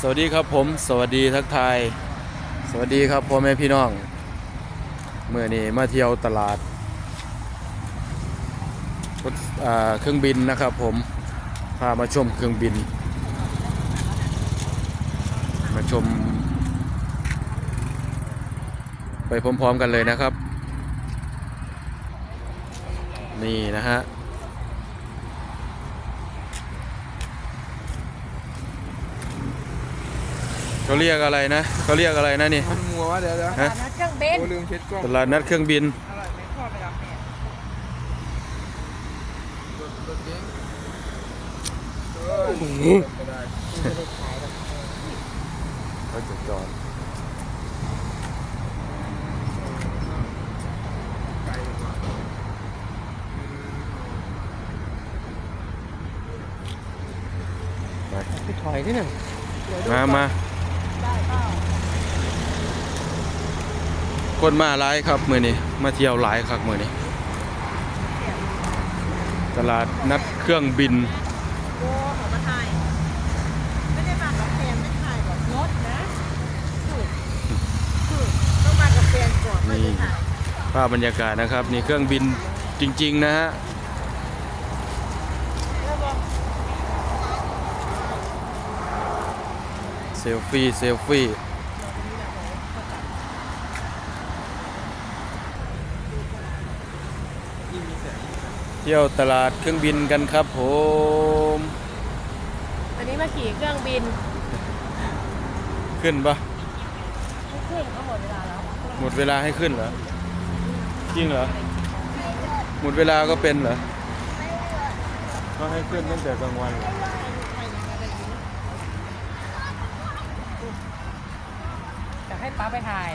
สวัสดีครับผมสวัสดีทักทาย สวัสดีครับพ่อแม่พี่น้องเมื่อนี้มาเที่ยวตลาดรถเครื่องบินนะครับผมพามาชมเครื่องบิน มาชม ไปพร้อมๆกันเลยนะครับ นี่นะฮะ เขาเรียกอะไรนะเขาเรียกอะไรนะนี่มันงัววะเดี๋ยวเดี๋ยวฮะนัดเครื่องบินโอ้ลืมเช็ดกล้องตลาดนัดเครื่องบินอร่อยไหมพ่อไปรับเนี่ยรถรถเก๋งเออไม่ได้ไม่ได้ขายหรอกเขาจะจอดไกลกว่าไปถอยที่หนึ่งมามา คนมาหลายครับมือนี้มาเที่ยวหลายครับมือนี้ ตลาดนัดเครื่องบินโอ้ออกมาถ่ายไม่ได้มากับแฟนไม่ถ่ายแบบรถนะถูกถูกต้องมากับแฟนก่อนไม่ได้ถ่ายภาพบรรยากาศนะครับนี่เครื่องบินจริง ๆ นะฮะแล้วบอกเซลฟี่เซลฟี่ เที่ยวตลาดเครื่องบินกันครับผมอันนี้มาขี่เครื่องบินขึ้นปะไม่ขึ้นก็หมดเวลาแล้วหมดเวลาให้ขึ้นเหรอจริงเหรอหมดเวลาก็เป็นเหรอก็ให้ขึ้นตั้งแต่กลางวันเหรอจะให้ป้าไปถ่าย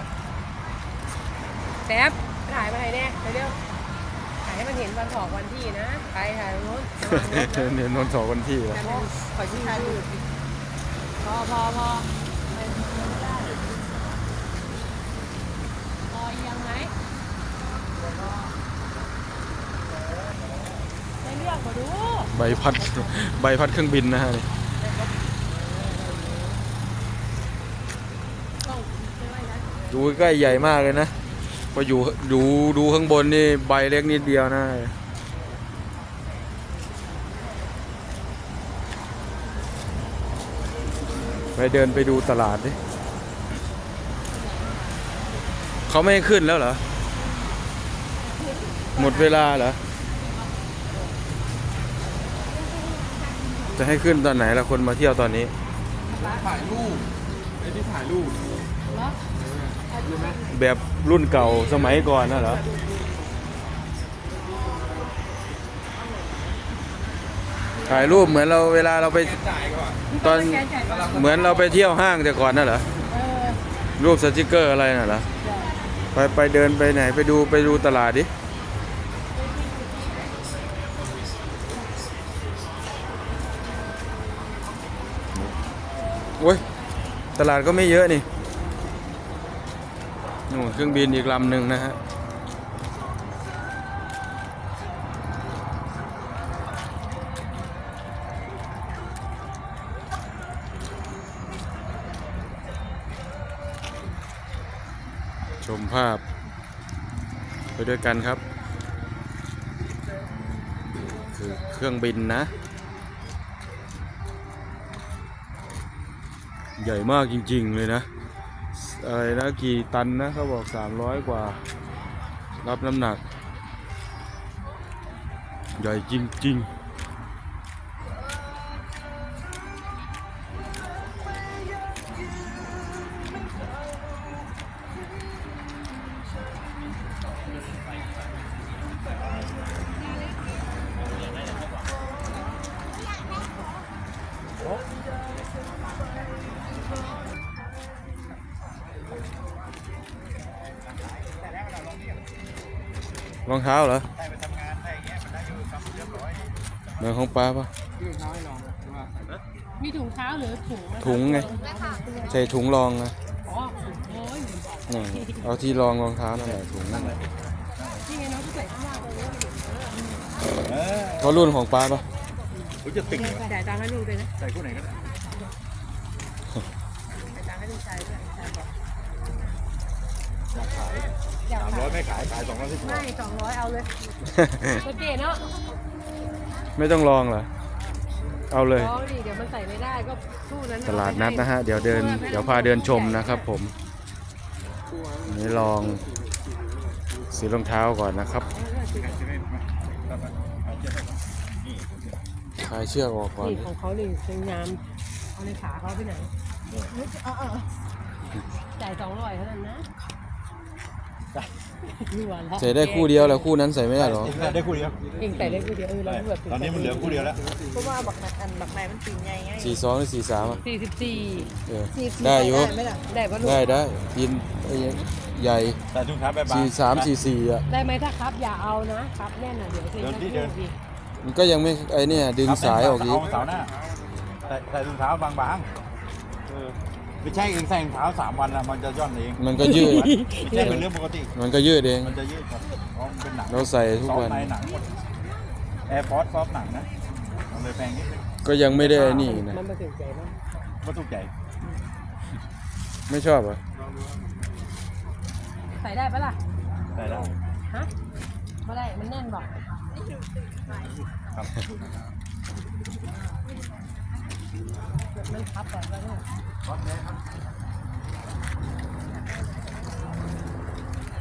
แซฟไปถ่ายมาไหนเนี่ยเร็วๆถ่าย ให้มันเห็นวันถอกวันที่นะ ไปถ่ายตรงนู้นระวังรถนะเนี่ยนนท์สองวันที่เหรอแต่เป็นขอชี้ชายดูพอพอพอไม่ได้พอเอียังไหมได้เรื่องมาดูใบพัดใบพัดเครื่องบินนะฮะนี่ต้องไม่ไหวนะดูใกล้ใหญ่มากเลยนะ พออยู่ดูดูข้างบนนี่ใบเล็กนิดเดียวนะไปเดินไปดูตลาดดิเขาไม่ขึ้นแล้วเหรอ หมดเวลาเหรอ จะให้ขึ้นตอนไหนละคนมาเที่ยวตอนนี้ ถ่ายรูปไอ้ที่ถ่ายรูปเหรอ แบบรุ่นเก่าสมัยก่อนน่ะเหรอถ่ายรูปเหมือนเราเวลาเราไปตอนเหมือนเราไปเที่ยวห้างแต่ก่อนน่ะเหรอเออรูปสติกเกอร์อะไรน่ะเหรอไปไปเดินไปไหนไปดูไปดูตลาดดิโอ้ยตลาดก็ไม่เยอะนี่ นู่นเครื่องบินอีกลำหนึ่งนะฮะชมภาพ ไปด้วยกันครับ คือเครื่องบินนะ ใหญ่มากจริง ๆ เลยนะ อะไรนะกี่ตันนะเขาบอกสามร้อยกว่า รับน้ำหนัก ใหญ่จริง ๆ รองเท้าเหรอเหมือนของป้าปะที่รองเท้าให้ลองนะหรือว่าใส่มีถุงเท้าหรือถุงนะคะถุงไง ใส่ถุงรองนะอ๋อโอ้ยนี่เอาที่รองรองเท้านั่นแหละถุงนั่นแหละนี่ไงน้องที่ใส่ข้างล่างตรงนี้เขารุ่นของป้าปะผมจะติ่งจ่ายตังค์ให้ลูกเลยนะใส่คู่ไหนก็ได้จ่ายตังค์ให้ลูกชายด้วยลูกชายบอกอยากขาย อยากสามขาร้อยยไม่ขายขายสองร้อยสิบไม่สองร้อยเอาเลยโอเคเนาะไม่ต้องลองเหรอ เอาเลยร้องดิเดี๋ยวมันใส่ไม่ได้ก็สู้นั้นตลาดนัดนะฮะ เดี๋ยวเดิน เดี๋ยวพาเดินชมนะครับผมอันนี่ลองสีรองเท้าก่อนนะครับคลายเชือกออกก่อนนี่ของเขานี่สวยงามเอาในขาเขาไปไหนจ่ายสองร้อยเท่านั้นนะ นี่หวานละใส่ได้คู่เดียวแล้วคู่นั้นใส่ไม่ได้หรอได้คู่เดียวเองใส่ได้คู่เดียวเออเราแบบตอนนี้มันเหลือคู่เดียวแล้วเพราะว่าบักนัดอันบักนายมันปีนใหญ่ไงสี่สองหรือสี่สามอะสี่สิบสี่เออได้อยู่ไหมล่ะได้ปะลูกได้ได้ยินไอ้ใหญ่แต่ถุงเท้าแบบบางสี่สามสี่สี่อะได้ไหมถ้าครับอย่าเอานะครับแน่นอะเดี๋ยวเทเดินที่เดินอีกมันก็ยังไม่ไอ้เนี่ยดึงสายออกอีกเาเสาหน้าแต่แต่ถุงเท้าบางๆเออ ไม่ใช่เองใส่ถุงเท้าสามวันแล้วมันจะย่อนเองมันก็ยืด ไม่ใช่เป็นเรื่องปกติ มันก็ยืดเอง มันจะยืดครับเพราะมันเป็นหนังเราใส่ทุกซอฟวันต์ในหนังหมดแอร์ฟอร์สซอฟต์หนังนะมันเลยแพงนิดนึงก็ยังไม่ได้ไอ้นี่นะ มันมาถึงใจมั้งก็ถูกใจไม่ชอบเหรอะใส่ได้ปะล่ะใส่ได้ฮะไม่ได้ มันแน่นบอก ครับ มันพับแบบว่าเนี่ย